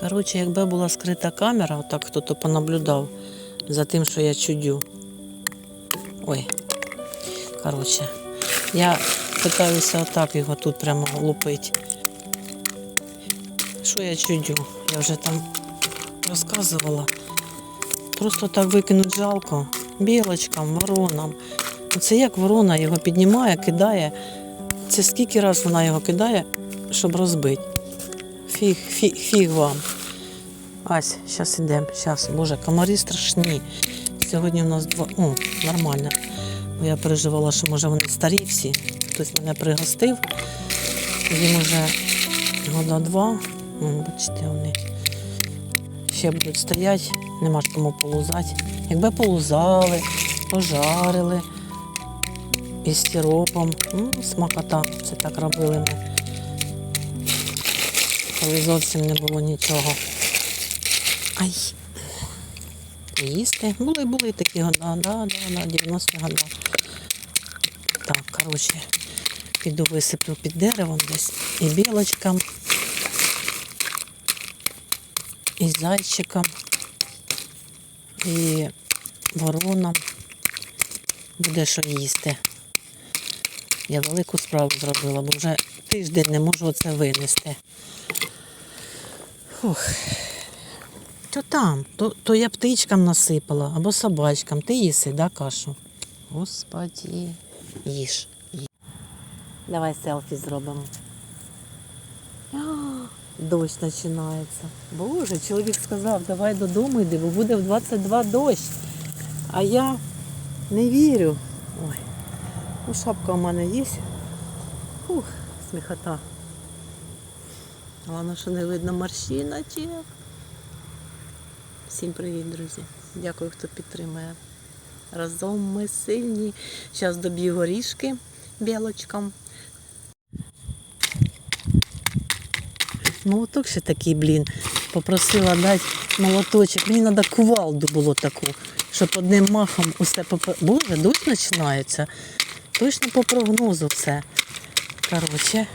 Коротше, якби була скрита камера, отак хто-то понаблюдав за тим, що я чудю. Ой. Коротше, я питаюся отак його тут прямо лупити. Що я чудю? Я вже там розказувала. Просто так викинуть жалко. Білочкам, воронам. Це як ворона його піднімає, кидає. Це скільки раз вона його кидає, щоб розбити. Фіг, фіг, фіг вам. Ась, зараз йдемо. Зараз, боже, комарі страшні. Сьогодні у нас два. О, нормально. Бо я переживала, що може вони старі всі. Хтось мене пригостив. Їм уже года два. Бачите, вони ще будуть стояти, нема ж кому полузати. Якби полузали, пожарили із сиропом. Смакота. Це так робили ми. Коли зовсім не було нічого. Ай. Їсти. Були, були такі года, да, да, да, 90 года. Так, коротше, піду висиплю під деревом десь і білочкам, і зайчикам, і воронам. Буде що їсти. Я велику справу зробила, бо вже тиждень не можу оце винести. Фух. То там, то, то я птичкам насипала або собачкам. Ти їси, да, кашу? Господі, їж. їж. Давай селфі зробимо. А, Дощ починається. Боже, чоловік сказав, давай додому йди, бо буде в 22 дощ. А я не вірю. Ой, ну шапка у мене є. Фух, сміхота. Головне, що не видно морщиночок. Всім привіт, друзі. Дякую, хто підтримує. Разом ми сильні. Зараз доб'ю горішки білочкам. Молоток ще такий, блін. Попросила дати молоточок. Мені треба кувалду було таку, щоб одним махом усе попе... Боже, дощ починається. Точно по прогнозу все. Коротше.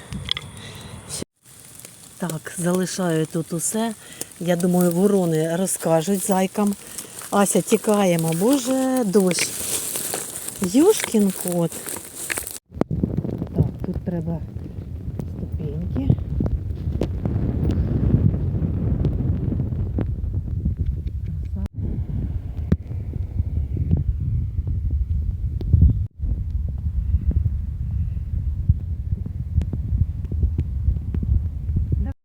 Так, залишаю тут усе. Я думаю, ворони розкажуть зайкам. Ася, тікаємо, боже, дощ. Юшкін кот. Так, тут треба